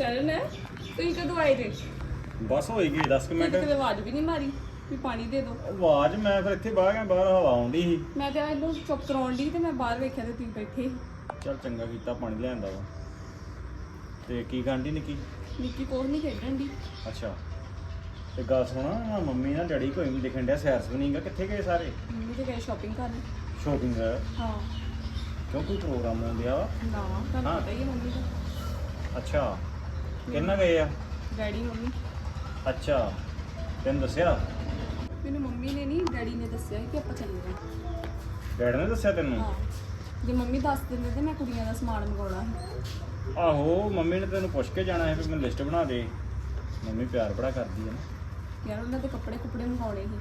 ਸ਼ਰਨ ਤੁਸੀਂ ਕਦੋਂ ਆਏ ਜੇ? ਬਸ ਹੋਈ ਗਈ 10 ਤੁਸੀਂ ਮਿੰਟ। ਤਾਂ ਕਦੇ ਆਵਾਜ਼ ਵੀ ਨਹੀਂ ਮਾਰੀ ਵੀ ਪਾਣੀ ਦੇ ਦਿਓ। ਆਵਾਜ਼ ਮੈਂ ਫਿਰ ਇੱਥੇ ਬਾਹਰ ਗਿਆ ਬਾਹਰ ਹਵਾ ਆਉਂਦੀ ਸੀ। ਮੈਂ ਤਾਂ ਇਹਨੂੰ ਚੁੱਪ ਕਰਾਉਣ ਦੀ ਤੇ ਮੈਂ ਬਾਹਰ ਵੇਖਿਆ ਤੇ ਤੁਸੀਂ ਬੈਠੇ ਸੀ। ਚਲ ਚੰਗਾ ਕੀਤਾ ਪਾਣੀ ਲਿਆਂਦਾ ਵਾ। ਤੇ ਕੀ ਗਾਂਢੀ ਨਿੱਕੀ? ਨਿੱਕੀ ਕੋਲ ਨਹੀਂ ਖੇਡਣ ਦੀ ਅੱਛਾ। ਤੇ ਗੱਲ ਸੁਣਾ ਮੰਮੀ ਨਾਲ ਡੈਡੀ ਕੋਈ ਨਹੀਂ ਦਿਖਣ ਡਿਆ ਸੈਰਸ ਵੀ ਨਹੀਂਗਾ ਕਿੱਥੇ ਗਏ ਸਾਰੇ? ਮੰਮੀ ਤੇ ਗਏ ਸ਼ਾਪਿੰਗ ਕਰਨ। ਸ਼ੋਪਿੰਗ ਹਾਂ। ਕਿਉਂ ਕੋਈ ਪ੍ਰੋਗਰਾਮ ਹੁੰਦਿਆ ਵਾ? ਨਾ ਤੁਹਾਨੂੰ ਹਾਂ। ਪਤਾ ਹੀ ਹੈ ਮੰਮੀ ਦਾ। ਅੱਛਾ। ਕਿੰਨਾ ਗਏ ਆ? Daddy mummy. ਅੱਛਾ ਤੈਨੂੰ ਦੱਸਿਆ? ਮੈਨੂੰ ਮੰਮੀ ਨੇ ਨਹੀਂ ਡੈਡੀ ਨੇ ਦੱਸਿਆ ਕਿ ਆਪਾਂ ਚੱਲੇ ਹਾਂ ਡੈਡ ਨੇ ਦੱਸਿਆ ਤੈਨੂੰ? ਹਾਂ। ਜੇ ਮੰਮੀ ਦੱਸ ਦਿੰਦੇ ਤੇ ਮੈਂ ਕੁੜੀਆਂ ਦਾ ਸਮਾਨ ਮੰਗਾਉਣਾ ਸੀ। ਆਹੋ ਮੰਮੀ ਨੇ ਤੈਨੂੰ ਪੁੱਛ ਕੇ ਜਾਣਾ ਹੈ ਵੀ ਮੈਨੂੰ ਲਿਸਟ ਬਣਾ ਦੇ। ਮੰਮੀ ਪਿਆਰ ਬੜਾ ਕਰਦੀ ਹੈ ਨਾ। ਯਾਰ ਉਹਨਾਂ ਦੇ ਕੱਪੜੇ ਕੁਪੜੇ ਮੰਗਾਉਣੇ ਸੀ।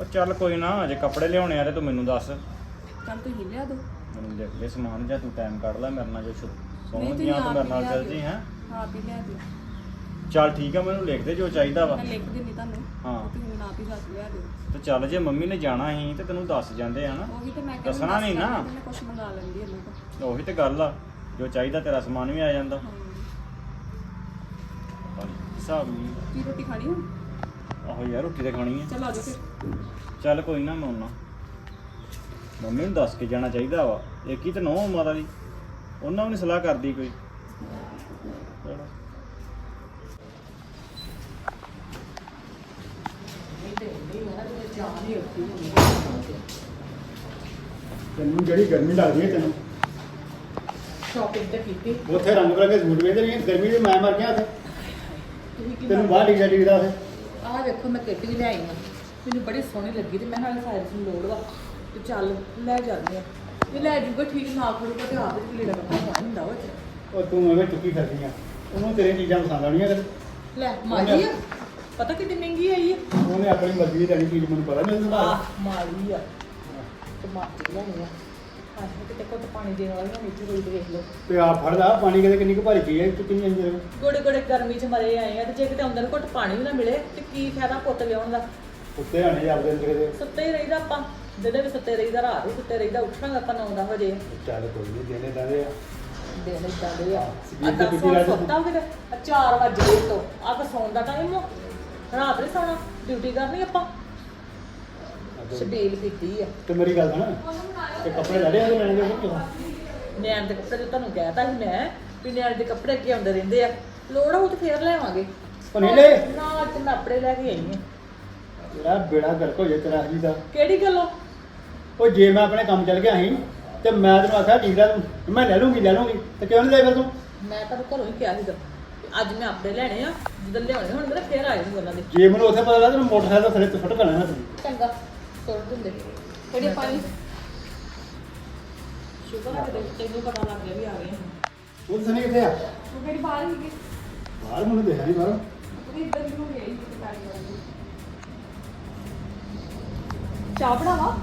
ਉਹ ਚੱਲ ਕੋਈ ਨਾ ਜੇ ਕੱਪੜੇ ਲਿਆਉਣੇ ਆ ਤੇ ਤੂੰ ਮੈਨੂੰ ਦੱਸ। ਚੱਲ ਤੁਸੀਂ ਲਿਆ ਦਿਓ। ਮੈਨੂੰ ਲਿਖ ਦੇ ਸਮਾਨ ਜਾਂ ਤੂੰ ਟਾਈਮ ਕੱਢ ਲੈ ਮੇਰੇ ਨਾਲ ਜੋ ਨਹੀਂ, ਸੋਹਣ ਤੁਸੀਂ ਦੀਆਂ ਤੂੰ ਮੇਰੇ ਨਾਲ ਲਿਆ ਚੱਲ। ਜੀ ਹੈ? ਆਪ ਹੀ ਲਿਆ ਦਿਓ। ਚੱਲ ਠੀਕ ਆ ਮੈਨੂੰ ਲਿਖ ਦੇ ਜੋ ਚਾਹੀਦਾ ਵਾ। ਮੈਂ ਲਿਖ ਦਿੰਦੀ ਤੁਹਾਨੂੰ ਹਾਂ। ਤੁਸੀਂ ਮੈਨੂੰ ਆਪ ਹੀ ਦੱਸ ਲਿਆ ਦਿਓ। ਤੇ ਚੱਲ ਜੇ ਮੰਮੀ ਨੇ ਜਾਣਾ ਸੀ ਤੇ ਤੈਨੂੰ ਦੱਸ ਜਾਂਦੇ ਆ ਨਾ। ਉਹੀ ਤੇ ਮੈਂ ਦੱਸਣਾ ਨਹੀਂ ਨਾ। ਮੈਂ ਕੁਝ ਮੰਗਾ ਲੈਂਦੀ ਉਹਨਾਂ ਤੋਂ। ਉਹੀ ਤੇ ਗੱਲ ਆ ਜੋ ਚਾਹੀਦਾ ਤੇਰਾ ਸਮਾਨ ਵੀ ਆ ਜਾਂਦਾ। ਹਾਂ। ਹਿਸਾਬ ਨਹੀਂ ਕੀ ਰੋਟੀ ਖਾਣੀ ਹੁਣ? ਆਹੋ ਯਾਰ ਰੋਟੀ ਤੇ ਖਾਣੀ ਆ। ਚਲ ਆ ਜਾਓ ਫਿਰ। ਚੱਲ ਕੋਈ ਨਾ ਮੈਂ ਆਉਣਾ ਮੰਮੀ ਨੂੰ ਦੱਸ ਕੇ ਜਾਣਾ ਚਾਹੀਦਾ ਵਾ। ਇਹ ਕੀ ਤੇ ਨੋ ਮਾਤਾ ਦੀ। ਉਹਨਾਂ ਵੀ ਨੀ ਸਲਾਹ ਕਰਦੀ ਕੋਈ ਚਲੋ ਤੈਨੂੰ ਜਿਹੜੀ ਗਰਮੀ ਲੱਗਦੀ ਹੈ ਤੈਨੂੰ। ਸ਼ਾਪਿੰਗ ਤੇ ਕੀਤੀ। ਉੱਥੇ ਰੰਗ ਬਰੰਗੇ ਸੂਟ ਵੇਚਦੇ ਰਹੀਏ ਗਰਮੀ ਦੇ ਮੈਂ ਮਰ ਗਿਆ ਉੱਥੇ। ਤੁਸੀਂ ਕੀ ਤੈਨੂੰ ਬਾਹਰ ਡਿੱਗਦਾ ਡਿੱਗਦਾ ਉੱਥੇ। ਆਹ ਵੇਖੋ ਮੈਂ ਕਿੱਟ ਵੀ ਲਿਆਈ ਆ ਮੈਨੂੰ ਬੜੀ ਸੋਹਣੀ ਲੱਗੀ ਤੇ ਮੈਂ ਨਾਲ ਸਾਇਰਸ ਨੂੰ ਲੋੜ ਵਾ। ਤੇ ਚੱਲ ਲੈ ਜਾਂਦੇ ਆ ਇਹ ਲੈ ਜੂਗਾ ਠੀਕ ਨਾ ਕਰੂਗਾ ਤੇ ਆਪ ਵੀ ਲੈ ਲਵਾਂਗਾ ਹੁੰਦਾ ਉਹ ਚ ਉਹ ਤੂੰ ਐਵੇਂ ਚੁੱਕੀ ਕਰਦੀ ਆ। ਉਹਨੂੰ ਤੇਰੇ ਚੀਜ਼ਾਂ ਪਸੰਦ ਆਉਣੀਆਂ ਕਦੇ ਲੈ ਮਾਰੀ ਆ। ਪਤਾ ਕਿੰਨੀ ਮਹਿੰਗੀ ਆਈ ਆ? ਉਹਨੇ ਆਪਣੀ ਮਰਜ਼ੀ ਦੀ ਲੈਣੀ ਚੀਜ਼ ਮੈਨੂੰ ਪਤਾ ਨਹੀਂ ਉਹਦਾ ਆਹ ਆ। ਤੇ ਮਾਰੀ ਲੈਣੀ ਆ। ਆਹ ਕਿਤੇ ਕੋਟ ਪਾਣੀ ਦੇਣ ਵਾਲੀ ਹੋਣੀ ਇੱਥੇ ਕੋਈ ਦੇਖ ਲਓ। ਤੇ ਆ ਫੜਦਾ ਪਾਣੀ ਕਿਤੇ ਕਿੰਨੀ ਕੁ ਭਾਰੀ ਚੀਜ਼ ਹੈ ਚੁੱਕੀ ਨਹੀਂ ਜਾਂਦੀ ਗੋੜੇ ਗੋੜੇ ਗਰਮੀ ਚ ਮਰੇ ਆਏ ਆ ਤੇ ਜੇ ਕਿਤੇ ਅੰਦਰ ਨੂੰ ਘੁੱਟ ਪਾਣੀ ਵੀ ਨਾ ਮਿਲੇ ਤੇ ਕੀ ਫਾਇਦਾ ਪੁੱਤ ਲਿਆਉਣ ਦਾ? ਉੱਤੇ ਆਣੇ ਆਪਦੇ ਅੰਦਰ ਦੇ ਸੁੱਤੇ ਹੀ ਰਹੀਦਾ ਆਪਾਂ ਦਿਨੇ ਵੀ ਸੁੱਤੇ ਰਹੀਦਾ ਰਾਤ ਵੀ ਸੁੱਤੇ ਰਹੀਦਾ ਉੱਠਾਂਗੇ ਆਪਾਂ 9 ਵਜੇ। ਚੱਲ ਕੋਈ ਨਹੀਂ ਦੇਣੇ ਦਾਦੇ ਆ। ਦਿਨ ਇਦਾਂ ਦੇ ਆ। ਸਵੇਰ ਅੱਧਾ ਤੋਂ ਬੀਬੀ ਸੌਣ ਰਾਤ ਸੁੱਤਾ ਫਿਰ 4 ਵਜੇ ਤੋਂ ਆ ਤਾਂ ਸੌਣ ਦਾ ਟਾਈਮ ਰਾਤ ਨਹੀਂ ਸੌਣਾ ਡਿਊਟੀ ਕਰਨੀ ਆਪਾਂ। ਸ਼ਡਿਊਲ ਕੀਤੀ ਆ। ਤੇ ਮੇਰੀ ਗੱਲ ਸੁਣ ਤੇ ਕੱਪੜੇ ਲੈ ਲਿਆ ਤੇ ਲੈਣੇ ਦੇ ਕਿਉਂ ਨਿਆਣ ਦੇ ਕੱਪੜੇ ਤਾਂ ਤੁਹਾਨੂੰ ਕਹਿਤਾ ਸੀ ਮੈਂ ਵੀ ਨਿਆਣ ਦੇ ਕੱਪੜੇ ਅੱਗੇ ਆਉਂਦੇ ਰਹਿੰਦੇ ਆ। ਲੋੜ ਹੋਊ ਤੇ ਫੇਰ ਲੈਵਾਂਗੇ ਉਹ ਨਹੀਂ ਲੈ ਨਾ ਅੱਜ ਆਪਣੇ ਲੈ ਕੇ ਆਈ ਆ। ਤੇਰਾ ਬੇੜਾ ਗਰਕ ਹੋ ਜਾ ਤੇਰਾ ਜੀ ਦਾ। ਕਿਹੜੀ ਗੱਲੋਂ? ਉਹ ਜੇ ਮੈਂ ਆਪਣੇ ਕੰਮ ਚੱਲ ਗਿਆ ਸੀ ਤੇ ਮੈਂ ਤੈਨੂੰ ਆਖਿਆ ਠੀਕ ਦਾ ਤੂੰ ਮੈਂ ਲੈ ਲੂੰਗੀ ਲੈ ਲੂੰਗੀ ਤੇ ਕਿਉਂ ਨਹੀਂ ਲੈ ਫਿਰ ਤੂੰ? ਮੈਂ ਤੁਹਾਨੂੰ ਘਰੋਂ ਹੀ ਕਿਹਾ ਸੀਗਾ। ਅੱਜ ਮੈਂ ਆਪਣੇ ਲੈਣੇ ਆ ਜਦੋਂ ਲਿਆਉਣੇ ਹੋਣਗੇ ਤਾਂ ਫੇਰ ਆਏ ਉਹਨਾਂ ਦੇ। ਜੇ ਮੈਨੂੰ ਉੱਥੇ ਪਤਾ ਲੱਗਾ ਤੈਨੂੰ ਮੋਟਰਸਾਈਕਲ ਦਾ ਥੱਲੇ ਤੋਂ ਸੁੱਟ ਕਰਨਾ ਨਾ ਤੂੰ। ਚੰਗਾ ਸੁੱਟ ਦਿੰਦੇ। ਕਿਹੜੇ ਪਾਣੀ? ਸ਼ੁਕਰ ਹੈ ਕਿ ਤੈਨੂੰ ਪਤਾ ਲੱਗ ਗਿਆ ਵੀ ਆ ਗਏ ਹਾਂ ਉਹ ਸਨੇ ਕਿੱਥੇ ਆ? ਉਹ ਕਿਹੜੀ ਬਾਹਰ ਹੀ ਗਈ ਬਾਹਰ ਮੈਨੂੰ ਦੇਖਿਆ ਨਹੀਂ ਬਾਹਰ। ਉਹ ਇੱਧਰ ਨੂੰ ਗਈ ਕਿਤੇ ਕਾਰੀ ਚਾਹ ਬਣਾਵਾ?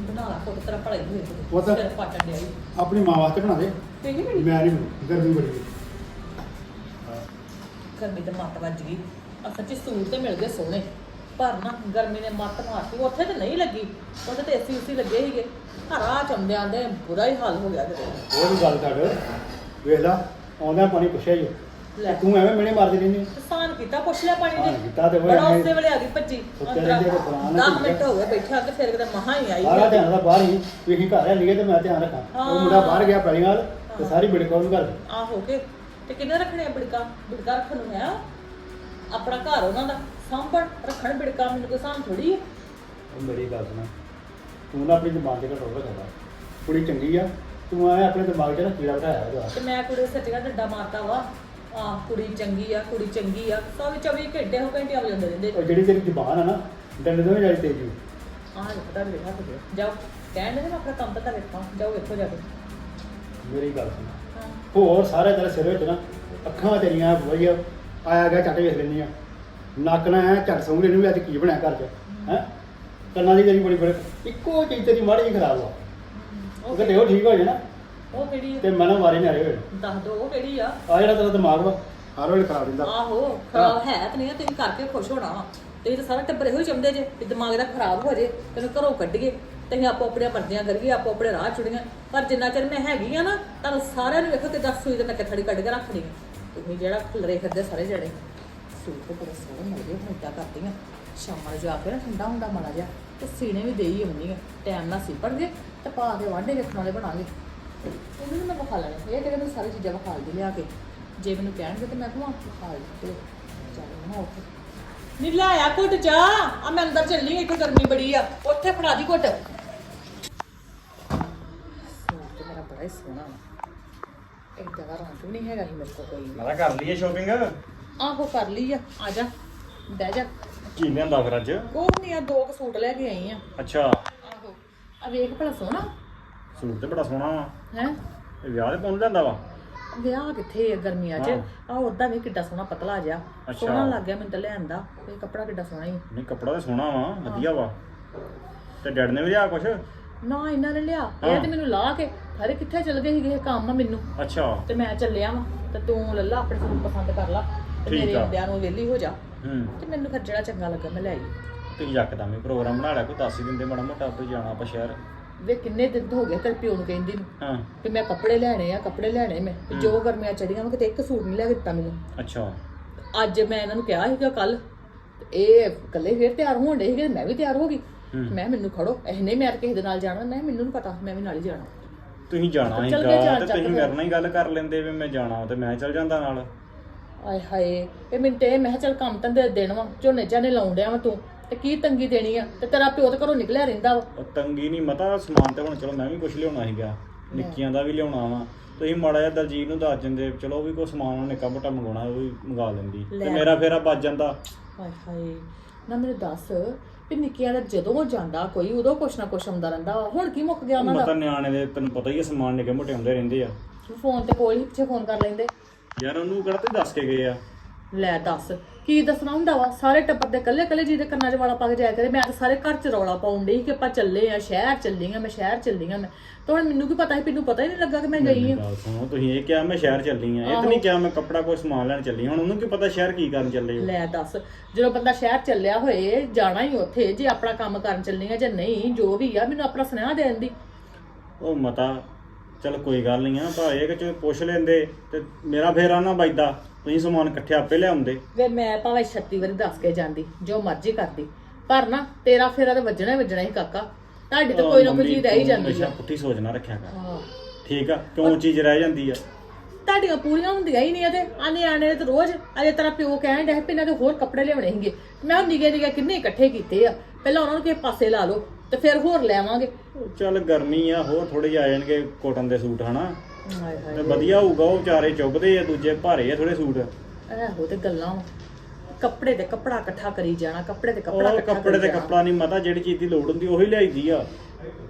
ਬਣਾ ਲਾ ਕੋਟ ਤੇਰਾ ਭਲਾਈ ਹੋਏ। ਉਹ ਤਾਂ- ਸਿਰ ਪਾਟਣ ਡਿਆ ਈ। ਆਪਣੀ ਮਾਂ ਵਾਸਤੇ ਬਣਾ ਦੇ। ਤੇ ਨਹੀਂ ਮੈਂ ਨਹੀਂ ਗਰਮੀ ਬੜੀ ਹੈ ਗਰਮੀ ਤੇ ਮੱਤ ਵੱਜ ਗਈ। ਆ ਸੱਚੀ ਸੂਟ ਤੇ ਮਿਲ ਗਏ ਸੋਹਣੇ। ਪਰ ਨਾ ਗਰਮੀ ਨੇ ਮੱਤ ਮਾਰਤੀ। ਉੱਥੇ ਤੇ ਨਹੀਂ ਲੱਗੀ। ਉੱਥੇ ਤੇ ਏਸੀ ਉਸੀ ਲੱਗੇ ਸੀਗੇ। ਹਰਾ ਚੰਦਿਆਂ ਦੇ ਬੁਰਾ ਹੀ ਹਾਲ ਹੋ ਗਿਆ ਕਿਤੇ ਉਹ ਵੀ ਗੱਲ ਛੱਡ ਵੇਖ ਲਾ ਆਉਂਦਾ ਪਾਣੀ ਪੁੱਛਿਆ ਹੀ ਲੈ। ਤੂੰ ਐਵੇਂ ਮੈਨੇ ਮਾਰਦੀ ਰਹਿੰਦੀ ਕਿਸਾਨ ਕੀਤਾ ਪੁੱਛ ਲਿਆ ਪਾਣੀ ਨੇ। ਕੀਤਾ ਤੇ ਬੜਾ ਉਸੇ ਵੇਲੇ ਆ ਗਈ ਭੱਜੀ। ਸੁੱਤੇ ਰਹਿੰਦੇ ਤੇ ਬੁਲਾ ਨਾ 10 ਮਿੰਟ ਹੋ ਗਏ ਬੈਠਿਆ ਤੇ ਫਿਰ ਕਿਤੇ ਮਹਾ ਹੀ ਆਈ ਸਾਰਾ ਧਿਆਨ ਦਾ ਬਾਹਰ ਹੀ। ਅਸੀਂ ਘਰ ਆ ਤੇ ਮੈਂ ਧਿਆਨ ਰੱਖਾਂ। ਉਹ। ਮੁੰਡਾ ਬਾਹਰ ਗਿਆ ਪੈਲੀ ਨਾਲ ਤੇ। ਸਾਰੀ ਬਿੜਕ ਉਹਨੂੰ ਕਰ ਆ ਹੋ ਕੇ। ਤੇ ਕਿੰਨੇ ਰੱਖਣੇ ਆ ਬਿੜਕਾ? ਬਿੜਕਾ ਰੱਖਣ ਨੂੰ ਹੈ ਆਪਣਾ ਘਰ ਉਹਨਾਂ ਦਾ ਸਾਂਭਣ ਰੱਖਣ ਬਿੜਕਾ ਮੈਨੂੰ ਕੋਈ ਸਾਂਭ ਥੋੜੀ ਹੈ ਉਹ ਮੇਰੀ ਗੱਲ ਸੁਣ। ਤੂੰ ਨਾ ਆਪਣੀ ਜ਼ੁਬਾਨ ਤੇ ਕੰਟਰੋਲ ਰੱਖਦਾ ਕੁੜੀ ਚੰਗੀ ਆ ਤੂੰ ਐ ਆਪਣੇ ਦਿਮਾਗ 'ਚ ਨਾ ਕੀੜਾ ਬਿਠਾਇਆ ਉਹਦਾ ਤੇ ਮੈਂ ਕੁੜੀ ਸੱਚੀਆਂ ਡੱਡਾ ਮਾਰਤਾ ਵਾ। ਆ ਕੁੜੀ ਚੰਗੀ ਆ ਕੁੜੀ ਚੰਗੀ ਆ। ਸਭ 24 ਘੰਟੇ ਹੋ ਘੰਟੇ ਆ ਜਾਂਦੇ ਰਹਿੰਦੇ। ਉਹ ਜਿਹੜੀ ਤੇਰੀ ਜ਼ੁਬਾਨ ਆ ਨਾ ਡੰਡੇ ਤੋਂ ਵੀ ਜਾਈ ਤੇਜੀ ਆਹ ਪਤਾ ਨਹੀਂ ਦੇ ਜਾਓ ਕਹਿਣ ਦੇ ਨਾ ਆਪਣਾ ਕੰਮ ਤਾਂ ਵੇਖਾਂ ਜਾਓ ਵੇਖੋ ਜਾ ਕੇ। ਮੇਰੀ ਗੱਲ ਸੁਣ। ਹੋਰ ਸਾਰੇ ਤੇਰੇ ਸਿਰ ਵਿੱਚ ਨਾ ਅੱਖਾਂ ਤੇਰੀਆਂ ਵਧੀਆ ਆਇਆ ਗਿਆ ਚੱਟ ਵੇਖ ਲੈਂਦੀ ਆ। ਨੱਕ ਨਾ ਐ ਝੱਟ ਸੌਂ ਲੈਨੂੰ ਵੀ ਅੱਜ ਕੀ ਬਣਿਆ ਘਰ 'ਚ ਹੈ? ਕੰਨਾਂ ਦੀ ਤੇਰੀ ਬੜੀ ਬੜੀ ਇੱਕੋ ਚੀਜ਼ ਤੇਰੀ ਮਾੜੀ ਜਿਹੀ ਖਰਾਬ ਆ। ਉਹ ਕਿਤੇ ਉਹ ਠੀਕ ਹੋ ਨਾ ਉਹ ਕਿਹੜੀ ਆ? ਤੇ ਮਨ ਮਾਰੇ ਨਾ ਰਹੇ ਦੱਸ ਦੋ ਉਹ ਕਿਹੜੀ ਆ? ਆ ਜਿਹੜਾ ਤੇਰਾ ਦਿਮਾਗ ਵਾ। ਹਰ ਵੇਲੇ ਖਰਾਬ ਰਹਿੰਦਾ। ਆਹੋ ਖਰਾਬ ਹੈ ਤੇ ਨਹੀਂ ਤੁਸੀਂ ਕਰਕੇ ਖੁਸ਼ ਹੋਣਾ ਵਾ। ਤੇ ਤਾਂ ਸਾਰਾ ਟੱਬਰ ਇਹੋ ਹੀ ਚਾਹੁੰਦੇ ਜੇ ਵੀ ਦਿਮਾਗ ਦਾ ਖਰਾਬ ਹੋ ਜੇ ਤੈਨੂੰ ਘਰੋਂ ਕੱਢੀਏ ਤੇ ਅਸੀਂ ਆਪੋ ਆਪਣੀਆਂ ਮਰਜ਼ੀਆਂ ਕਰੀਏ, ਆਪੋ ਆਪਣੇ ਰਾਹ ਚੁੜੀਆਂ ਪਰ ਜਿੰਨਾ ਚਿਰ ਮੈਂ ਹੈਗੀ ਆ ਨਾ, ਤੁਹਾਨੂੰ ਸਾਰਿਆਂ ਨੂੰ ਵੇਖੋ ਕਿ ਸੂਈ ਤੇ ਮੈਂ ਕਿੱਥੜੀ ਕੱਢ ਕੇ ਰੱਖਣੀ ਆ। ਤੁਸੀਂ ਜਿਹੜਾ ਖਲਰੇ ਫਿਰਦੇ ਸਾਰੇ ਜਣੇ ਸੂਟ ਤੇ ਬੜੇ ਸੋਹਣੇ ਮਿਲਦੇ ਹੁਣ ਏਦਾਂ ਕਰਦੀ ਆ। ਸ਼ਾਮਾਂ ਨੂੰ ਜਾ ਕੇ ਨਾ ਠੰਡਾ ਹੁੰਦਾ ਮਾੜਾ ਜਿਹਾ, ਤੇ ਸੀਨੇ ਵੀ ਦੇਈ ਆਉਂਦੀ ਆ। ਟਾਈਮ ਨਾਲ ਸੀਪੜ ਗਏ ਤੇ ਪਾ ਕੇ ਵਾਢੇ ਵੇਖਣ ਵਾਲੇ ਬਣਾਂਗੇ ਇਹਨੂੰ ਨੀ ਮੈਂ ਵਿਖਾ ਲੈਣਾ ਇਹ ਕਿਹੜੇ ਮੈਨੂੰ ਸਾਰੀ ਚੀਜ਼ਾਂ ਵਿਖਾ ਦੀ ਲਿਆ ਕੇ। ਜੇ ਮੈਨੂੰ ਕਹਿਣਗੇ ਤੇ ਮੈਂ ਕਹਾਂ ਵਿਖਾ ਦੇ ਚੱਲ ਨਾ ਉੱਥੇ। ਨੀ ਲਿਆਇਆ ਘੁੱਟ ਜਾ ਆ ਮੈਂ ਅੰਦਰ ਚੱਲੀ ਇੱਥੇ ਗਰਮੀ ਬੜੀ ਆ। ਉੱਥੇ ਫੜਾ ਦੀ ਘੁੱਟ ਸੂਟ ਤੇ ਮੇਰਾ ਬੜਾ ਹੀ ਸੋਹਣਾ ਵਾ ਏਦਾਂ ਦਾ ਰੰਗ ਵੀ ਨਹੀਂ ਹੈਗਾ ਸੀ ਮੇਰੇ ਕੋਲ ਕੋਈ। ਵੀ। ਮੈਂ ਤਾਂ ਕਰ ਲਈਏ ਸ਼ੋਪਿੰਗ ਆਹੋ ਕਰ ਲਈ ਆ। ਆ ਜਾ। ਬਹਿ ਜਾ। ਕੀ ਲਿਆਂਦਾ ਫਿਰ ਅੱਜ? ਕੋਹ ਨਹੀਂ ਆ ਦੋ ਕੁ ਸੂਟ ਲੈ ਕੇ ਆਈ ਆ। ਅੱਛਾ। ਆਹੋ। ਆ ਵੇਖ ਭਲਾ ਸੋਹਣਾ। ਸੂਟ ਤੇ ਬੜਾ ਸੋਹਣਾ ਵਾ। ਹੈ? ਇਹ ਵਿਆਹ ਦੇ ਪਾਉਣ ਲਿਆਂਦਾ ਵਾ? ਵਿਆਹ ਕਿੱਥੇ ਆ ਗਰਮੀਆਂ 'ਚ। ਆ ਉਦਾਂ ਵੀ ਕਿੱਡਾ ਸੋਹਣਾ ਪਤਲਾ ਜਿਹਾ। ਅੱਛਾ। ਸੋਹਣਾ ਲੱਗ ਗਿਆ ਮੈਨੂੰ ਤਾਂ ਲਿਆਂਦਾ ਇਹ ਕੱਪੜਾ ਕਿੱਡਾ ਸੋਹਣਾ ਹੀ ਨਹੀਂ ਕੱਪੜਾ ਤਾਂ ਸੋਹਣਾ ਵਾ। ਵਧੀਆ ਵਾ। ਤੇ ਡੈਡ ਨੇ ਵੀ ਲਿਆ ਕੁਛ? ਨਾ ਇਹਨਾਂ ਨੇ ਲਿਆ। ਇਹ। ਤੇ ਮੈਨੂੰ ਲਾ ਕੇ। ਹਰੇ ਕਿੱਥੇ ਚਲ ਗਏ ਸੀਗੇ ਕੰਮ ਆ ਮੈਨੂੰ? ਅੱਛਾ। ਤੇ ਮੈਂ ਚੱਲਿਆ ਵਾਂ ਤੇ ਤੂੰ ਲੱਲਾ ਆਪਣੇ ਸੂਟ ਪਸੰਦ ਕਰ ਲਾ ਤੇ ਠੀਕ ਮੇਰੇ ਆ। ਨੂੰ ਵਿਹਲੀ ਹੋ ਜਾ। ਹੂੰ। ਤੇ ਮੈਨੂੰ ਫਿਰ ਜਿਹੜਾ ਚੰਗਾ ਲੱਗਾ ਮੈਂ ਲੈ ਆਈ। ਤੁਸੀਂ ਯਕਦਮ ਹੀ ਪ੍ਰੋਗਰਾਮ ਬਣਾ ਲਿਆ ਕੋਈ ਦੱਸ ਹੀ ਦਿੰਦੇ ਮਾੜਾ ਮੋਟਾ ਆਪੇ ਜਾਣਾ ਆਪਾਂ ਸ਼ਹਿਰ। ਵੇ ਕਿੰਨੇ ਦਿਨ ਹੋ ਗਏ ਤੇਰੇ ਪਿਓ ਨੂੰ ਕਹਿੰਦੀ ਨੂੰ। ਹਾਂ। ਕਿ ਮੈਂ ਕੱਪੜੇ ਲੈਣੇ ਆ ਕੱਪੜੇ ਲੈਣੇ ਮੈਂ ਤੇ ਜੋ ਗਰਮੀਆਂ ਚੜੀਆਂ ਮੈਂ ਕਿਤੇ ਇੱਕ ਸੂਟ ਨਹੀਂ ਲੈ ਕੇ ਦਿੱਤਾ ਮੈਨੂੰ। ਅੱਛਾ। ਅੱਜ ਮੈਂ ਇਹਨਾਂ ਨੂੰ ਕਿਹਾ ਸੀਗਾ ਕੱਲ ਇਹ ਇਕੱਲੇ ਫੇਰ ਤਿਆਰ ਹੋਣ ਡੇ ਸੀਗੇ ਮੈਂ ਵੀ ਤਿਆਰ ਹੋ ਗਈ। ਮੈਂ ਮੈਨੂੰ ਖੜੋ ਇਹਨੇ ਮੈਂ ਤਾਂ ਕਿਸੇ ਦੇ ਨਾਲ ਜਾਣਾ ਮੈਂ ਮੈਨੂੰ ਨੀ ਪਤਾ ਮੈਂ ਵੀ ਨਾਲ ਹੀ ਜਾਣਾ। ਤੁਸੀਂ ਜਾਣਾ ਚੱਲ ਸੀਗਾ ਜਾਣ ਤੇ ਤੁਸੀਂ। ਮੇਰੇ ਨਾਲ ਹੀ ਗੱਲ ਕਰ ਲੈਂਦੇ ਵੀ ਮੈਂ ਜਾਣਾ ਤੇ ਮੈਂ ਚੱਲ ਜਾਂਦਾ ਨਾਲ। ਆਏ ਹਾਏ ਇਹ ਮੈਨੂੰ ਤੇ ਮੈਂ ਕਿਹਾ ਚੱਲ ਕੰਮ ਤਾਂ ਦੇ ਦੇਣ ਵਾ ਝੋਨੇ ਝਾਨੇ ਲਾਉਣ ਡਿਆ ਵਾ ਤੂੰ ਤੇ ਕੀ ਤੰਗੀ ਦੇਣੀ ਆ? ਤੇ ਤੇਰਾ ਪਿਓ ਤਾਂ ਘਰੋਂ ਨਿਕਲਿਆ ਰਹਿੰਦਾ ਵਾ। ਉਹ ਤੰਗੀ ਨਹੀਂ ਮਤਾ ਸਮਾਨ ਤੇ ਹੁਣ ਚਲੋ ਮੈਂ ਵੀ ਕੁਝ ਲਿਆਉਣਾ ਸੀਗਾ ਨਿੱਕੀਆਂ ਦਾ ਵੀ ਲਿਆਉਣਾ ਵਾ। ਤੁਸੀਂ ਮਾੜਾ ਜਿਹਾ ਦਲਜੀਤ ਨੂੰ ਦੱਸ ਦਿੰਦੇ ਚਲੋ ਉਹ ਵੀ ਕੋਈ ਸਮਾਨ ਨਿੱਕਾ ਮੋਟਾ ਮੰਗਾਉਣਾ ਉਹ ਵੀ ਮੰਗਾ ਲੈਂਦੀ। ਤੇ। ਮੇਰਾ ਫੇਰਾ ਬਚ ਜਾਂਦਾ। ਹਾਏ ਹਾਏ ਨਾ ਮੈਨੂੰ ਦੱਸ ਵੀ ਨਿੱਕੀਆਂ ਦਾ ਜਦੋਂ ਜਾਂਦਾ ਕੋਈ ਉਦੋਂ ਕੁਛ ਨਾ ਕੁਛ ਆਉਂਦਾ ਰਹਿੰਦਾ ਵਾ। ਹੁਣ ਕੀ ਮੁੱਕ ਗਿਆ ਉਹਨਾਂ ਮਤਾ ਦਾ ਨਿਆਣੇ ਦੇ ਤੈਨੂੰ ਪਤਾ ਹੀ ਹੈ ਸਮਾਨ ਨਿੱਕੇ ਮੋਟੇ ਹੁੰਦੇ ਰਹਿੰਦੇ ਆ। ਫੋਨ ਤੇ ਕੋਲ ਹੀ ਪਿੱਛੇ ਫੋਨ ਕਰ ਲੈਂਦੇ। ਯਾਰ ਉਹਨੂੰ ਕਿਹੜਾ ਤੇ ਦੱਸ ਕੇ ਗਏ ਆ? ਲੈ ਦੱਸ। ਕੀ ਦੱਸਣਾ ਹੁੰਦਾ ਵਾ? ਸਾਰੇ ਟੱਬਰ ਦੇ ਕੱਲੇ ਕੱਲੇ ਜਿਹਦੇ ਕੰਨਾਂ 'ਚ ਵਾਲਾ ਪਾ ਕੇ ਜਾਇਆ ਕਰੇ। ਮੈਂ ਤਾਂ ਸਾਰੇ ਘਰ 'ਚ ਰੌਲਾ ਪਾਉਣ ਡਈ ਕਿ ਆਪਾਂ ਚੱਲੇ ਆ ਸ਼ਹਿਰ ਚੱਲੀ ਆ ਮੈਂ ਸ਼ਹਿਰ ਚੱਲੀ ਆ ਮੈਂ। ਤਾਂ ਹੁਣ ਮੈਨੂੰ ਕੀ ਪਤਾ ਸੀ? ਮੈਨੂੰ ਪਤਾ ਹੀ ਨਹੀਂ ਲੱਗਾ ਕਿ ਮੈਂ ਗਈ ਆ। ਗੱਲ ਸੁਣੋ ਤੁਸੀਂ ਇਹ ਕਿਹਾ ਮੈਂ ਸ਼ਹਿਰ ਚੱਲੀ ਆ। ਇਹ ਤਾਂ ਨਹੀਂ ਕਿਹਾ ਮੈਂ ਕੱਪੜਾ ਕੋਈ ਸਮਾਨ ਲੈਣ ਚੱਲੀ ਹੁਣ ਉਹਨੂੰ ਕੀ ਪਤਾ ਸ਼ਹਿਰ ਕੀ ਕਰਨ ਚੱਲੇ ਹੋ ਲੈ ਦੱਸ ਜਦੋਂ ਬੰਦਾ ਸ਼ਹਿਰ ਚੱਲਿਆ ਹੋਏ ਜਾਣਾ ਹੀ ਉੱਥੇ ਜੇ ਆਪਣਾ ਕੰਮ ਕਰਨ ਚੱਲੀ ਆ ਜਾਂ ਨਹੀਂ ਜੋ ਵੀ ਆ ਮੈਨੂੰ ਆਪਣਾ ਸੁਨੇਹਾ ਦੇਣ ਦੀ। ਉਹ ਮਤਾ ਚਲ ਕੋਈ ਗੱਲ ਨਹੀਂ ਆ ਪਰ ਇਹ ਕਿ ਚਲੋ ਪੁੱਛ ਲੈਂਦੇ ਤੇ ਮੇਰਾ ਫੇਰਾ ਨਾ ਵੱਜਦਾ ਤੁਸੀਂ ਸਮਾਨ ਇਕੱਠੇ ਆਪੇ ਲਿਆਉਂਦੇ। ਵੇ ਮੈਂ ਭਾਵੇਂ 36 ਵਾਰੀ ਦੱਸ ਕੇ ਜਾਂਦੀ ਜੋ ਮਰਜ਼ੀ ਕਰਦੀ ਪਰ ਨਾ ਤੇਰਾ ਫੇਰਾ ਤਾਂ ਵੱਜਣਾ ਹੀ ਵੱਜਣਾ ਹੀ ਕਾਕਾ। ਤੁਹਾਡੀ ਤਾਂ ਕੋਈ ਨਾ ਕੋਈ ਚੀਜ਼ ਰਹਿ ਹੀ ਜਾਂਦੀ ਆ। ਪੁੱਠੀ ਸੋਚ ਨਾ ਰੱਖਿਆ ਕਰ। ਠੀਕ ਆ ਕਿਉਂ ਚੀਜ਼ ਰਹਿ ਜਾਂਦੀ ਆ? ਤੁਹਾਡੀਆਂ ਪੂਰੀਆਂ ਹੁੰਦੀਆਂ ਹੀ ਨਹੀਂ ਇਹਦੇ ਆਨੇ ਆਣੇ ਤੇ ਰੋਜ਼ ਅਜੇ ਤੇਰਾ ਪਿਓ ਕਹਿਣ ਡਿਆ ਇਹਨਾਂ ਦੇ ਹੋਰ ਕੱਪੜੇ ਲਿਆਉਣੇ ਸੀਗੇ। ਮੈਂ ਨਿਗੇ ਨਿਗੇ ਕਿੰਨੇ ਇਕੱਠੇ ਕੀਤੇ ਆ। ਪਹਿਲਾਂ ਉਹਨਾਂ ਨੂੰ ਕਿਸੇ ਪਾਸੇ ਲਾ ਲਓ ਤੇ ਫਿਰ ਹੋਰ ਲੈਵਾਂਗੇ ਚੱਲ ਗਰਮੀ ਆ ਹੋਰ ਥੋੜੇ ਜਿਹੇ ਆ ਜਾਣਗੇ ਕੋਟਨ ਦੇ ਸੂਟ ਹਨਾ? ਹਾਏ ਹਾਏ। ਵਧੀਆ ਹੋਊਗਾ ਉਹ ਵਿਚਾਰੇ ਚੁੱਭਦੇ ਆ ਦੂਜੇ ਭਾਰੇ ਆ ਥੋੜੇ ਸੂਟ। ਇਹੋ ਤੇ ਗੱਲਾਂ ਵਾਂ। ਕੱਪੜੇ ਤੇ ਕੱਪੜਾ ਇਕੱਠਾ ਕਰੀ ਜਾਣਾ ਕੱਪੜੇ ਤੇ ਕੱਪੜਾ ਉਹ ਇਕੱਠਾ ਕੱਪੜੇ ਤੇ। ਕੱਪੜਾ ਨਹੀਂ ਮਤਾ ਜਿਹੜੀ ਚੀਜ਼ ਦੀ ਲੋੜ ਹੁੰਦੀ ਉਹੀ ਲਿਆਈਦੀ ਆ।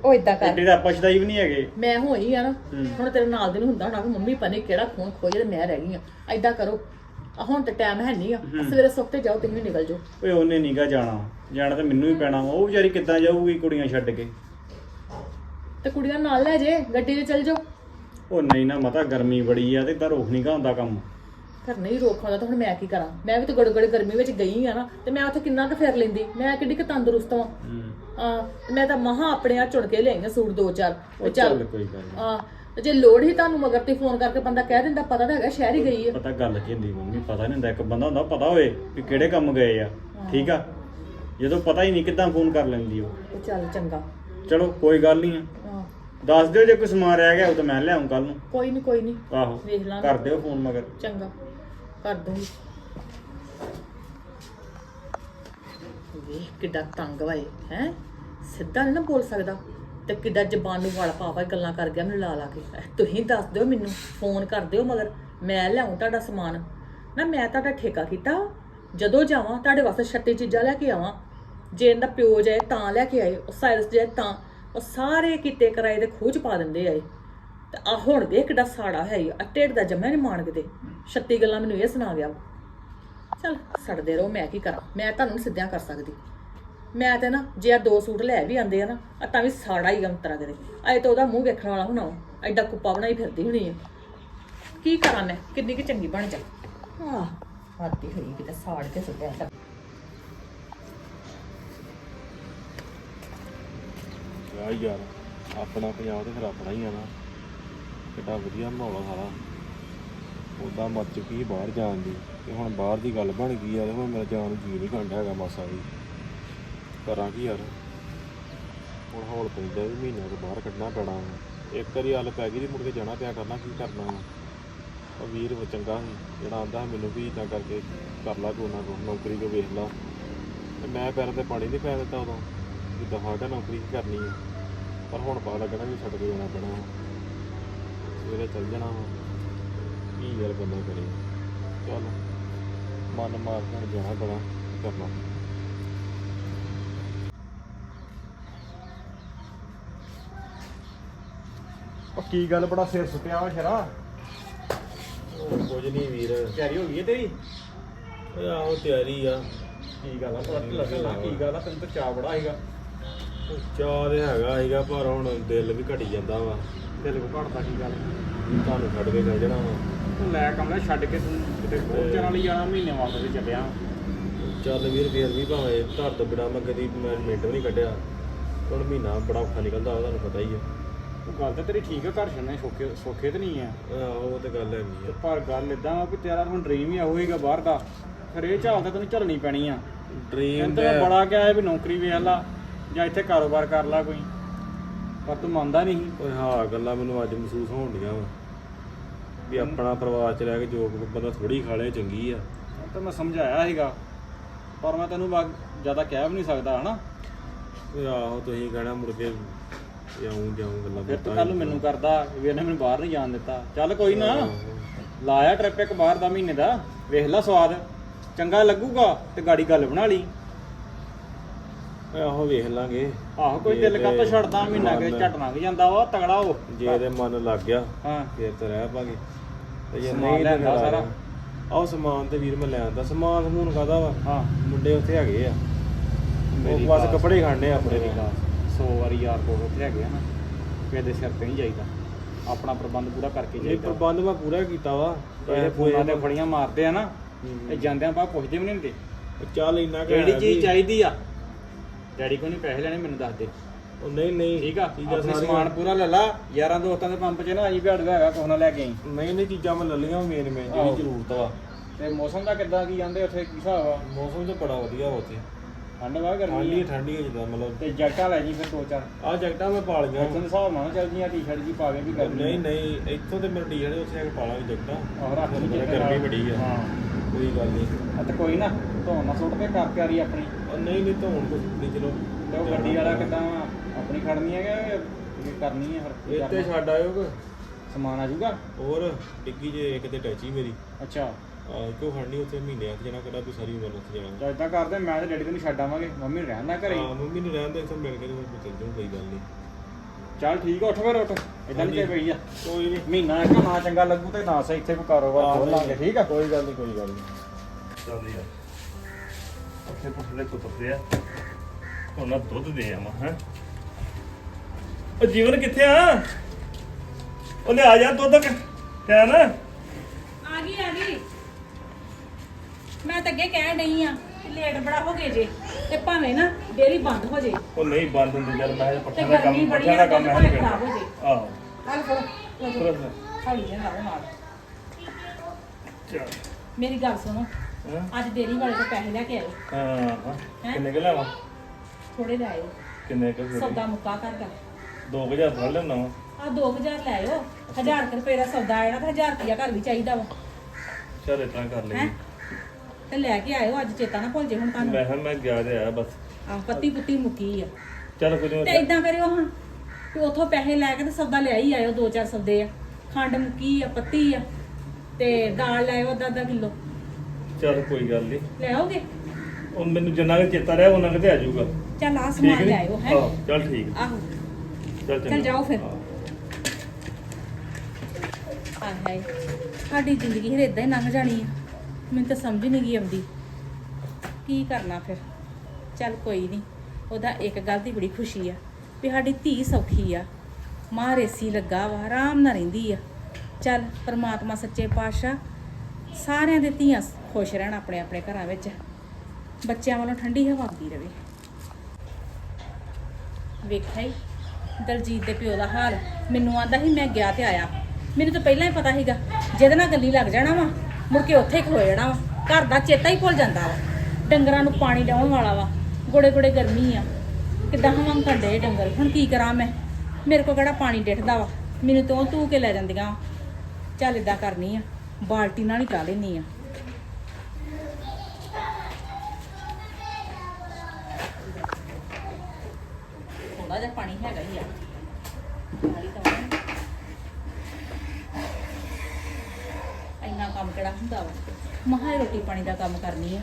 ਉਹ ਇਦਾਂ ਕਰ। ਐਡੇ ਦਾ ਪਛਤਾਈ ਵੀ ਨਹੀਂ ਹੈਗੇ। ਮੈਂ ਹੋਈ ਆ ਨਾ ਹੂੰ। ਹੁਣ ਤੇਰੇ ਨਾਲ ਦੇ ਨੂੰ ਹੁੰਦਾ ਹੋਣਾ ਕਿ ਮੰਮੀ ਪਨੇ ਕਿਹੜਾ ਖੂਨ ਖੋਜੇ ਤੇ ਮੈਂ ਰਹਿ ਗਈ ਆ। ਐਦਾਂ ਕਰੋ ਆ ਹੁਣ ਤੇ ਟਾਈਮ ਹੈ ਨਹੀਂ ਆ। ਸਵੇਰੇ ਸੁੱਤੇ ਜਾਓ ਤੁਸੀਂ ਵੀ ਨਿਕਲ ਜਾਓ। ਓਏ ਉਹਨੇ ਨੀਗਾ ਜਾਣਾ। ਜਾਣਾ ਤਾਂ ਮੈਨੂੰ ਹੀ ਪੈਣਾ ਵਾ। ਉਹ ਵਿਚਾਰੀ ਕਿੱਦਾਂ ਜਾਊਗੀ ਕੁੜੀਆਂ ਛੱਡ ਕੇ? ਤੇ ਕੁੜੀਆਂ ਨਾਲ ਲੈ ਜੇ ਗੱਡੀ ਤੇ ਚੱਲ ਜਾਓ। ਉਹ ਨਹੀਂ ਨਾ ਮਤਾ ਗਰਮੀ ਬੜੀ ਆ ਤੇ ਇਦਾਂ ਰੋਕ ਨਹੀਂ ਗਾ ਹੁੰਦਾ ਕੰਮ। ਘਰ ਨਹੀਂ ਰੋਕ ਹੁੰਦਾ ਤਾਂ ਹੁਣ ਮੈਂ ਕੀ ਕਰਾਂ? ਮੈਂ ਵੀ ਤਾਂ ਗੜ ਗੜ ਗਰਮੀ ਵਿੱਚ ਗਈ ਆ ਨਾ ਤੇ ਮੈਂ ਉੱਥੇ ਕਿੰਨਾ ਕੁ ਫੇਰ ਲੈਂਦੀ? ਮੈਂ ਕਿੱਡੀ ਕੁ ਤੰਦਰੁਸਤ ਹੂੰ। ਆ ਮੈਂ ਤਾਂ ਮਹਾ ਆਪਣੇ ਆ ਚੁਣ ਕੇ ਲਿਆਈਆਂ ਸੂਟ ਦੋ ਚਾਰ। ਤੇ ਉਹ ਚੱਲ। ਚੱਲ ਕੋਈ ਗੱਲ ਨੀ। ਆ ਤੇ ਜੇ ਲੋੜ ਹੀ ਤੁਹਾਨੂੰ ਮਗਰ ਤੇ ਫੋਨ ਕਰਕੇ ਬੰਦਾ ਕਹਿ ਦਿੰਦਾ ਪਤਾ ਤਾਂ ਹੈਗਾ ਸ਼ਹਿਰ ਹੀ ਗਈ ਆ। ਪਤਾ ਗੱਲ ਕੀ ਹੁੰਦੀ ਮੰਮੀ ਪਤਾ ਨਹੀਂ ਹੁੰਦਾ ਇੱਕ ਬੰਦਾ ਹੁੰਦਾ ਪਤਾ ਹੋਵੇ ਵੀ ਕਿਹੜੇ ਕੰਮ ਗਏ ਆ ਠੀਕ ਆ? ਜਦੋਂ ਪਤਾ ਹੀ ਨਹੀਂ ਕਿੱਦਾਂ ਫੋਨ ਕਰ ਲੈਂਦੀ ਉਹ। ਤੇ ਚੱਲ ਚੰਗਾ। ਚਲੋ ਕੋਈ ਗੱਲ ਨਹੀਂ ਆ। ਹਾਂ। ਦੱਸ ਦਿਓ ਜੇ ਕੋਈ ਸਮਾਨ ਰਹਿ ਗਿਆ ਉਹ ਤਾਂ ਮੈਂ ਲਿਆਉਂ ਕੱਲ ਨੂੰ। ਕੋਈ ਨਹੀਂ ਕੋਈ ਨਹੀਂ। ਆਹੋ ਵੇਖ ਲਾਂਗੇ। ਕਰ ਦਿਓ ਫੋਨ ਮਗਰ। ਚੰਗਾ। ਕਰ ਦੂੰਗੀ। ਵੇਖ ਕਿੱਡਾ ਤੰਗ ਵਾਏ ਹੈ? ਸਿੱਧਾ ਨਹੀਂ ਨਾ ਬੋਲ ਸਕਦਾ। ਤੇ ਕਿੱਡਾ ਜ਼ਬਾਨ ਨੂੰ ਵਲ ਪਾ ਪਾ ਕੇ ਗੱਲਾਂ ਕਰ ਗਿਆ ਮੈਨੂੰ ਲਾ ਲਾ ਕੇ। ਐ, ਤੁਸੀਂ ਦੱਸ ਦਿਓ ਮੈਨੂੰ ਫੋਨ ਕਰ ਦਿਓ ਮਗਰ। ਮੈਂ ਲਿਆਉਂ ਤੁਹਾਡਾ ਸਮਾਨ। ਨਾ ਮੈਂ ਤੁਹਾਡਾ ਠੇਕਾ ਕੀਤਾ ਜਦੋਂ ਜਾਵਾਂ ਤੁਹਾਡੇ ਵਾਸਤੇ ਛੱਤੀ ਚੀਜ਼ਾਂ ਲੈ ਕੇ ਆਵਾਂ। ਜੇ ਇਹਦਾ ਪਿਓ ਜਾਏ ਤਾਂ ਲੈ ਕੇ ਆਏ ਉਹ ਸਾਇਰਸ ਜਾਏ ਤਾਂ। ਉਹ ਸਾਰੇ ਕੀਤੇ ਕਰਾਏ ਦੇ ਖੂਹ ਚ ਪਾ ਦਿੰਦੇ ਆਏ ਤੇ ਆ ਹੁਣ ਵੇਖ ਕਿੱਡਾ ਸਾੜਾ ਹੈ ਆ ਢਿੱਡ ਦਾ ਜੰਮਿਆ ਨਹੀਂ ਮਾਣ ਕਿਤੇ ਛੱਤੀ ਗੱਲਾਂ ਮੈਨੂੰ ਇਹ ਸੁਣਾ ਗਿਆ। ਚਲ ਸੜਦੇ ਰਹੋ ਮੈਂ ਕੀ ਕਰਾਂ? ਮੈਂ ਤੁਹਾਨੂੰ ਨੀ ਸਿੱਧਿਆਂ ਕਰ ਸਕਦੀ। ਮੈਂ ਤੇ ਨਾ, ਜੇ ਆ ਦੋ ਸੂਟ ਲੈ ਵੀ ਆਂਦੇ ਆ ਨਾ ਆ ਤਾਂ ਵੀ ਸਾੜਾ ਹੀ ਅੰਤਰਾ ਕਰੇ। ਅਜੇ ਤਾਂ ਉਹਦਾ ਮੂੰਹ ਵੇਖਣ ਵਾਲਾ ਹੋਣਾ ਵਾ। ਐਡਾ ਕੁੱਪਾ ਬਣਾਈ ਫਿਰਦੀ ਹੋਣੀ ਆ। ਕੀ ਕਰਾਂ ਮੈਂ? ਕਿੰਨੀ ਕਿ ਚੰਗੀ ਬਣ ਜਾ। ਆਹ, ਹਾਦੀ ਹੋਈ ਕਿਤੇ ਸਾੜ ਕੇ ਸੁੱਟਿਆ ਤਾਂ। ਯਾ ਯਾਰ, ਆਪਣਾ ਪੰਜਾਬ ਤੇ ਫਿਰ ਆਪਣਾ ਹੀ ਆ ਨਾ। ਕਿੱਡਾ ਵਧੀਆ ਮਾਹੌਲ ਸਾਰਾ। ਉਦਾਂ ਮਰ ਚੁੱਕੀ ਸੀ ਬਾਹਰ ਜਾਣ ਦੀ, ਤੇ ਹੁਣ ਬਾਹਰ ਦੀ ਗੱਲ ਬਣ ਗਈ ਆ, ਤੇ ਹੁਣ ਮੇਰਾ ਜਾਣ ਨੂੰ ਜੀ ਨਹੀਂ ਕਰਦਾ ਹੈਗਾ ਮਾਸਾ ਵੀ ਕਰਾਂ ਕੀ ਯਾਰ ਹੁਣ ਹੌਲ ਪੈਂਦਾ ਵੀ ਮਹੀਨੇ ਤੋਂ ਬਾਹਰ ਕੱਢਣਾ ਪੈਣਾ ਵਾ। ਇੱਕ ਵਾਰੀ ਹੱਲ ਪੈ ਗਈ ਤੇ ਮੁੜ ਕੇ ਜਾਣਾ ਪਿਆ ਕਰਨਾ, ਕੀ ਕਰਨਾ ਵਾ। ਉਹ ਵੀਰ ਉਹ ਚੰਗਾ ਸੀ, ਜਿਹੜਾ ਆਂਦਾ ਮੈਨੂੰ ਵੀ ਇਦਾਂ ਕਰਕੇ ਕਰ ਲਾ ਕੋਈ ਨਾ ਕੋਈ, ਨੌਕਰੀ ਕੋ ਵੇਖ ਲਾ ਤੇ ਮੈਂ ਪੈਰਾਂ ਤੇ ਪਾਣੀ ਨਹੀਂ ਪੈ ਦਿੱਤਾ ਉਦੋਂ, ਵੀ ਦਫਾ ਕਾ ਨੌਕਰੀ ਕੀ ਕਰਨੀ ਹੈ ਪਰ ਹੁਣ ਪਤਾ ਲੱਗਣਾ ਵੀ ਛੱਡ ਕੇ ਜਾਣਾ ਪੈਣਾ ਵਾ। ਸਵੇਰੇ ਚੱਲ ਜਾਣਾ ਵਾ ਕੀ ਯਾਰ ਬੰਦਾ ਕਰੇ ਚੱਲ, ਮਨ ਮਾਰ ਕੇ ਹੁਣ ਜਾਣਾ ਪੈਣਾ, ਕੀ ਕਰਨਾ ਉਹ ਕੀ ਗੱਲ ਬੜਾ ਸਿਰ ਸੁੱਟਿਆ ਵਾ ਸ਼ਰਾ? ਉਹ ਕੁਝ ਨਹੀਂ ਵੀਰ। ਤਿਆਰੀ ਹੋ ਗਈ ਹੈ ਤੇਰੀ? ਓਏ ਆਹੋ ਤਿਆਰੀ ਆ। ਕੀ ਗੱਲ ਆ? ਪਤਾ ਨੀ ਲੱਗਣਾ ਕੀ ਗੱਲ ਆ ਤੈਨੂੰ ਤਾਂ ਚਾਹ ਬੜਾ ਹੈਗਾ ਚਾਹ ਤੇ ਹੈਗਾ ਸੀਗਾ ਪਰ ਹੁਣ ਦਿਲ ਵੀ ਘਟੀ ਜਾਂਦਾ ਵਾ। ਦਿਲ ਕੋ ਘੜਦਾ ਕੀ ਗੱਲ? ਤੁਹਾਨੂੰ ਛੱਡ ਕੇ ਚੱਲ ਜਾਣਾ ਵਾ। ਤੂੰ ਲੈ ਕਮਲਾ ਛੱਡ ਕੇ ਤੂੰ ਕਿਤੇ ਹੋਰ ਚਰਾਂ ਲਈ ਜਾਣਾ ਮਹੀਨੇ ਵਾਸਤੇ ਤੇ ਚੱਲਿਆ। ਚੱਲ ਵੀਰ ਫੇਰ ਵੀ ਭਾਵੇਂ ਘਰ ਤੋਂ ਬਿਨਾਂ ਮੈਂ ਕਦੀ ਮੈਂ ਮਿੰਟ ਵੀ ਨਹੀਂ ਕੱਢਿਆ। ਹੁਣ ਮਹੀਨਾ ਬੜਾ ਔਖਾ ਨਿਕਲਦਾ ਉਹ ਤੁਹਾਨੂੰ ਪਤਾ ਹੀ ਉਹ ਗੱਲ ਤਾਂ ਤੇਰੀ ਠੀਕ ਆ ਘਰ ਛੱਡਣੇ ਸੌਖੇ ਸੌਖੇ ਤੇ ਨਹੀਂ ਆ। ਆਹੋ ਉਹ ਤੇ ਗੱਲ ਹੈਗੀ ਆ। ਪਰ ਗੱਲ ਇਦਾਂ ਵਾ ਵੀ ਤੇਰਾ ਹੁਣ ਡ੍ਰੀਮ ਹੀ ਹੋਏਗਾ ਬਾਹਰ ਦਾ। ਫਿਰ ਇਹ ਝਾਲ ਤਾਂ ਤੈਨੂੰ ਝੱਲਣੀ ਪੈਣੀ ਆ। ਡ੍ਰੀਮ ਤਾਂ ਬੜਾ ਕਿਹਾ ਹੈ ਵੀ ਨੌਕਰੀ ਵੇਖ ਲਾ ਜਾਂ ਇੱਥੇ ਕਾਰੋਬਾਰ ਕਰ ਲਾ ਕੋਈ। ਪਰ ਤੂੰ ਮੰਨਦਾ ਨਹੀਂ। ਓਏ ਹਾਂ ਗੱਲਾਂ ਮੈਨੂੰ ਅੱਜ ਮਹਿਸੂਸ ਹੋਣ ਡੀਆਂ ਵਾ। ਵੀ ਆਪਣਾ ਪਰਿਵਾਰ ਚ ਰਹਿ ਕੇ ਜੋ ਬੰਦਾ ਥੋੜੀ ਖਾ ਲੇ ਚੰਗੀ ਆ। ਤਾਂ ਮੈਂ ਸਮਝਾਇਆ ਸੀਗਾ ਪਰ ਮੈਂ ਤੈਨੂੰ ਜ਼ਿਆਦਾ ਕਹਿ ਵੀ ਨਹੀਂ ਸਕਦਾ ਹਨਾ? ਆਹੋ ਤੁਸੀਂ ਕਹਿਣਾ ਮੁੜ ਕੇ ਜਾਉਂ ਜਾਉਂ ਗੱਲਾਂ ਫਿਰ ਤੂੰ ਕੱਲ ਮੈਨੂੰ ਕਰਦਾ ਵੀ ਇਹਨੇ ਮੈਨੂੰ ਬਾਹਰ ਨਹੀਂ ਜਾਣ ਦਿੱਤਾ। ਚੱਲ ਕੋਈ ਨਾ। ਲਾਇਆ ਟ੍ਰਿਪ ਇੱਕ ਬਾਹਰ ਦਾ ਮਹੀਨੇ ਦਾ ਵੇਖ ਲੈ ਸਵਾਦ। ਚੰਗਾ ਲੱਗੂਗਾ ਤੇ ਗਾੜੀ ਗੱਲ ਬਣਾ ਲਈ। ਆਹੋ ਵੇਖ ਲਾਂਗੇ। ਆਹੋ ਕੋਈ ਦਿਲ ਕਰਤਾ ਛੱਡਦਾ ਮਹੀਨਾ ਕਿ ਝਟ ਲੰਘ ਜਾਂਦਾ ਵਾ ਤਗੜਾ ਹੋ। ਜੇ ਇਹਦੇ ਮਨ ਲੱਗ ਗਿਆ ਹਾਂ। ਫੇਰ ਤਾਂ ਰਹਿ ਪਾਗੇ। ਤੇ ਜੇ ਨਹੀਂ ਤੇ ਸਾਰਾ? ਆਹ ਸਮਾਨ ਤੇ ਵੀਰ ਮੈਂ ਲੈ ਆਂਦਾ ਸਮਾਨ ਸਮੂਨ ਕਾਦਾ ਵਾ? ਹਾਂ। ਮੁੰਡੇ ਉੱਥੇ ਹੈਗੇ ਆ। ਉਹ ਮੇਰੀ ਬਸ ਕੱਪੜੇ ਖਾਣੇ ਆਪਣੇ ਗੱਲ 100 ਵਾਰੀ ਯਾਰ ਕੋਲ ਉੱਥੇ ਹੈਗੇ ਆ ਨਾ ਕਿਸੇ ਦੇ ਸਿਰ ਤੇ ਨਹੀਂ ਜਾਈਦਾ। ਆਪਣਾ ਪ੍ਰਬੰਧ ਪੂਰਾ ਕਰਕੇ ਇਹ ਜਾਈਦਾ। ਪ੍ਰਬੰਧ ਮੈਂ ਪੂਰਾ ਕੀਤਾ ਵਾ। ਇਹ ਫੋਨਾਂ ਤੇ ਫੜੀਆਂ ਮਾਰਦੇ ਆ ਨਾ। ਇਹ ਜਾਂਦਿਆਂ ਪਾ ਪੁੱਛਦੇ ਵੀ ਨਹੀਂ ਹੁੰਦੇ। ਚੱਲ ਇੰਨਾ ਕੁ ਕਿਹੜੀ ਹੈ ਚੀਜ਼ ਚਾਹੀਦੀ ਆ? ਡੈਡੀ ਕੋਲ ਨਹੀਂ ਪੈਸੇ ਲੈਣੇ ਮੈਨੂੰ ਦੱਸ ਦੇ। ਉਹ ਨਹੀਂ ਨਹੀਂ। ਠੀਕ ਆ ਚੀਜ਼ਾਂ ਆਪਣੇ ਸਮਾਨ ਪੂਰਾ ਲੈ ਲਾ ਯਾਰਾਂ ਦੋਸਤਾਂ ਦੇ ਪੰਪ 'ਚ ਨਾ ਅਜੀ ਭੜ ਹੈਗਾ ਕੋਹ ਨਾ ਲੈ ਕੇ ਆਈ। ਨਹੀਂ ਨਹੀਂ ਚੀਜ਼ਾਂ ਮੈਂ ਲੱਲੀਆਂ ਮੇਨ ਮੇਨ ਆਹੋ। ਜਿਹੜੀ ਜ਼ਰੂਰਤ ਵਾ। ਤੇ ਮੌਸਮ ਦਾ ਕਿੱਦਾਂ ਕੀ ਜਾਂਦੇ ਉੱਥੇ ਕੀ ਹਿਸਾਬ ਆ? ਮੌਸਮ ਤਾਂ ਬੜਾ ਵਧੀਆ ਵਾ ਉੱਥੇ। ਠੰਡ ਵਾ ਠੰਡੀ ਗਰਮੀ ਆ? ਠੰਡੀ ਹੈ ਜਿੱਦਾਂ ਮਤਲਬ ਤੇ ਜੈਕਟਾਂ ਲੈ ਜੀ ਫਿਰ ਦੋ ਚਾਰ। ਆ ਜੈਕਟਾਂ ਮੈਂ ਪਾ ਲਈਆਂ। ਇੱਥੋਂ ਦੇ ਹਿਸਾਬ ਨਾਲ ਨਾ ਚੱਲ ਜੀਆਂ ਟੀ-ਸ਼ਰਟ ਜੀ ਪਾ ਕੇ ਵੀ ਗਰਮੀ ਨਹੀਂ ਨਹੀਂ ਇੱਥੋਂ ਤੇ ਮੇਰੇ ਡੀਜੇ ਉੱਥੇ ਆ ਕੇ ਪਾ ਲਾਂਗੇ ਜੈਕਟਾਂ। ਆਹ ਰੱਖ ਲਈ ਜੈਕਟ ਗਰਮੀ ਨਾਲ। ਬੜੀ ਆ। ਹਾਂ। ਕੋਈ ਗੱਲ ਨਹੀਂ। ਆ ਤੇ ਕੋਈ ਨਾ ਧੋਣ ਨਾ ਸੁੱਟ ਕੇ ਕਰ ਤਿਆਰੀ ਆਪਣੀ। ਉਹ ਨਹੀਂ ਨਹੀਂ ਧੋਣ ਕੁਛ ਨਹੀਂ ਚਲੋ। ਤੇ ਉਹ ਗੱਡੀ ਵਾਲਾ ਕਿੱਦਾਂ ਆਪਣੀ ਖੜਨੀ ਹੈ ਕਿ ਕੀ ਕਰਨੀ ਹੈ ਫਿਰ ਕਰਨਾ? ਛੱਡ ਆਇਓ ਕਿ? ਸਮਾਨ ਆ ਜਾਊਗਾ ਹੋਰ ਡਿੱਗੀ ਜੇ ਇੱਕ ਤੇ ਟੈਚੀ ਮੇਰੀ। ਅੱਛਾ। ਆ ਕਿਉਂ ਖੜਨੀ ਉੱਥੇ ਮਹੀਨੇ ਹੱਥ ਜਾਣਾ ਕਿਹੜਾ ਤੂੰ ਸਾਰੀ ਉਮਰ ਉੱਥੇ ਜਾਣਾ? ਜਾਂ ਇਦਾਂ ਕਰਦੇ ਮੈਂ ਤੇ ਡੈਡੀ ਤੈਨੂੰ ਛੱਡ ਆਵਾਂਗੇ ਮੰਮੀ ਨੂੰ ਰਹਿਣ ਘਰੇ। ਹੀ। ਮੰਮੀ ਨੂੰ ਰਹਿਣ ਦੇ ਇੱਥੇ ਮਿਲ ਕੇ ਤੇ ਚੱਲ ਜਾਊਂ ਕੋਈ ਗੱਲ ਨਹੀਂ। ਚੱਲ ਠੀਕ ਆ ਉੱਠ ਫਿਰ ਉੱਠ। ਇਦਾਂ ਨਹੀਂ ਹਾਂਜੀ। ਪਈ ਆ। ਕੋਈ ਨਹੀਂ ਮਹੀਨਾ ਇੱਕ ਨਾ ਚੰਗਾ ਲੱਗੂ ਤੇ ਨਾ ਸਹੀ ਇੱਥੇ ਕੋਈ ਕਾਰੋਬਾਰ ਖੋਲ ਲਾਂਗੇ ਠੀਕ ਆ? ਕੋਈ ਗੱਲ ਨਹੀਂ ਕੋਈ ਗੱਲ ਨਹੀਂ ਚੱਲ ਯਾਰ ਉੱਥੇ ਪੁੱਠੇ ਦੇ ਕੁੱਤਦੇ ਆ। ਹੁਣ ਨਾ ਦੁੱਧ ਦੇ ਆਵਾਂ ਹੈ। ਉਹ ਜੀਵਨ ਕਿੱਥੇ ਆ? ਉਹ ਲੈ ਆ ਜਾ ਦੁੱਧ ਕਿਆ ਨਾ ਆ ਗਈ ਆ ਗਈ ਮੈਂ ਤਾਂ ਅੱਗੇ ਕਹਿ ਨਹੀਂ ਆ ਕਿ ਲੇਟ ਬੜਾ ਹੋ ਗਏ ਜੇ ਤੇ ਭਾਵੇਂ ਨਾ ਡੇਰੀ ਬੰਦ ਹੋ ਜੇ। ਉਹ ਨਹੀਂ ਬੰਦ ਹੁੰਦੀ ਯਾਰ ਮੈਂ ਤੇ ਦਾ ਗਰਮੀ ਕੰਮ ਬੜੀ ਪੱਠਿਆਂ ਦਾ ਕੰਮ ਹੈ ਭਾਵੇਂ ਖਰਾਬ ਹੋ ਜੇ। ਆਹੋ। ਹਲ ਫੜੋ। ਤੁਰੰਤ। ਹੌਲੀ ਜਿਹੇ ਲਾਓ ਨਾਲ ਚੱਲ। ਮੇਰੀ ਗੱਲ ਸੁਣੋ ਹਾਂ? ਅੱਜ ਡੇਰੀ ਵਾਲੇ ਤੋਂ ਪੈਸੇ ਲੈ ਕੇ ਆਇਓ ਹਾਂ ਹਾਂ? ਕਿੰਨੇ ਕੁ ਲੈਵਾਂ ਥੋੜੇ ਲੈ ਆਇਓ। ਕਿੰਨੇ ਕੁ ਫਿਰ? ਸੌਦਾ ਮੁੱਕਾ ਕਰਦਾ 2000 ਫੜ ਲੈਣਾ ਵਾ। ਆ 2000 ਲੈ ਆਇਓ। 1000 ਰੁਪਏ ਦਾ ਸੌਦਾ ਆਇਆ ਤਾਂ 1000 ਰੁਪਿਆ ਘਰ ਵੀ ਚਾਹੀਦਾ ਵਾ। ਚੱਲ ਇਤਨਾ ਕਰ ਹੈ? ਲਈ ਤੇ ਲੈ ਕੇ ਆਇਓ ਅੱਜ ਚੇਤਾ ਨਾ ਭੁੱਲ ਜੇ ਹੁਣ ਤੁਹਾਨੂੰ। ਮੈਂ ਕਿਹਾ ਮੈਂ ਗਿਆ ਤੇ ਆਇਆ ਬਸ। ਆ ਪੱਤੀ ਪੁੱਤੀ ਮੁੱਕੀ ਆ। ਚੱਲ ਕੁਝ ਤੇ ਇਦਾਂ ਕਰਿਓ ਹਾਂ ਕਿ ਉਥੋਂ ਪੈਸੇ ਲੈ ਕੇ ਤੇ ਸੌਦਾ ਲੈ ਹੀ ਆਇਓ ਦੋ ਚਾਰ ਸੌਦੇ ਆ। ਖੰਡ ਮੁੱਕੀ ਆ ਪੱਤੀ ਆ ਤੇ ਦਾਲ ਲੈ ਆਇਓ ਅੱਧਾ ਅੱਧਾ ਕਿਲੋ। ਚੱਲ ਕੋਈ ਗੱਲ ਨਹੀਂ ਲੈ ਆਓਗੇ? ਉਹ ਮੈਨੂੰ ਜਿੰਨਾ ਕੁ ਚੇਤਾ ਰਿਹਾ ਉਹਨਾਂ ਕਿਤੇ ਆ ਜਾਊਗਾ। ਚੱਲ ਆ ਸਮਾਨ? ਲੈ ਆਇਓ ਹੈ? ਆਹੋ, ਚੱਲ ਠੀਕ। ਆਹੋ। ਚੱਲ ਚੱਲ ਚੰਗਾ ਜਾਓ ਫਿਰ। ਹਾਂ। ਹਾਏ ਹਾਏ ਸਾਡੀ ਜ਼ਿੰਦਗੀ ਹਰੇ ਇਦਾਂ ਹੀ ਲੰਘ ਜਾਣੀ ਆ। ਮੈਨੂੰ ਤਾਂ ਸਮਝ ਨਹੀਂ ਗਈ ਆਉਂਦੀ। ਕੀ ਕਰਨਾ ਫਿਰ? ਚੱਲ ਕੋਈ ਨਹੀਂ ਉਹਦਾ ਇੱਕ ਗੱਲ ਦੀ ਬੜੀ ਖੁਸ਼ੀ ਆ ਵੀ ਸਾਡੀ ਧੀ ਸੌਖੀ ਆ। ਮਾਂ ਰੇਸੀ ਲੱਗਾ ਵਾ, ਆਰਾਮ ਨਾਲ ਰਹਿੰਦੀ ਆ। ਚੱਲ ਪਰਮਾਤਮਾ ਸੱਚੇ ਪਾਤਸ਼ਾਹ, ਸਾਰਿਆਂ ਦੇ ਧੀਆਂ ਖੁਸ਼ ਰਹਿਣ ਆਪਣੇ ਆਪਣੇ ਘਰਾਂ ਵਿੱਚ। ਬੱਚਿਆਂ ਵੱਲੋਂ ਠੰਡੀ ਹਵਾ ਆਉਂਦੀ ਰਵੇ। ਵੇਖਿਆ ਹੀ ਦਲਜੀਤ ਦੇ ਪਿਓ ਦਾ ਹਾਲ। ਮੈਨੂੰ ਆਂਦਾ ਸੀ ਮੈਂ ਗਿਆ ਤੇ ਆਇਆ। ਮੈਨੂੰ ਤਾਂ ਪਹਿਲਾਂ ਹੀ ਪਤਾ ਸੀਗਾ, ਜਿਹਦੇ ਨਾਲ ਗੱਲੀ ਲੱਗ ਜਾਣਾ ਵਾ। ਮੁੜ ਕੇ ਉੱਥੇ ਹੀ ਖਲੋ ਜਾਣਾ ਵਾ। ਘਰ ਦਾ ਚੇਤਾ ਹੀ ਭੁੱਲ ਜਾਂਦਾ ਵਾ। ਡੰਗਰਾਂ ਨੂੰ ਪਾਣੀ ਡਾਉਣ ਵਾਲਾ ਵਾ। ਗੋੜੇ ਗੋੜੇ ਗਰਮੀ ਆ। ਕਿੱਦਾਂ ਹਵਾਂ ਕੱਢੇ ਡੰਗਰ? ਹੁਣ ਕੀ ਕਰਾਂ ਮੈਂ? ਮੇਰੇ ਕੋਲ ਕਿਹੜਾ ਪਾਣੀ ਡਿੱਠਦਾ ਵਾ? ਮੈਨੂੰ ਤੋਂ ਤੂੰ ਕੇ ਲੈ ਜਾਂਦੀਆਂ। ਚੱਲ ਇਦਾਂ ਕਰਨੀ ਆ। ਬਾਲਟੀ ਨਾਲ ਹੀ ਲਾ ਲੈਣੀ ਆ ਥੋੜਾ ਜਿਹਾ ਪਾਣੀ ਹੈਗਾ ਹੀ ਆ ਨਾਲੀ ਤਾਂ ਵਾ। ਇੰਨਾ ਕੰਮ ਕਿਹੜਾ ਹੁੰਦਾ ਵਾ। ਮਹਾ ਰੋਟੀ ਪਾਣੀ ਦਾ ਕੰਮ ਕਰਨੀ ਆ।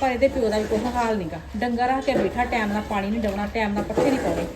ਪਰ ਇਹਦੇ ਪਿਓ ਦਾ ਵੀ ਕੋਈ ਹਾਲ ਨਹੀਂਗਾ ਡੰਗਰ ਰੱਖ ਕੇ ਬੈਠਾ, ਟਾਈਮ ਨਾਲ ਪਾਣੀ ਨਹੀਂ ਡਾਉਣਾ, ਟਾਈਮ ਨਾਲ ਪੱਠੇ ਨਹੀਂ ਪਾਉਣੇ।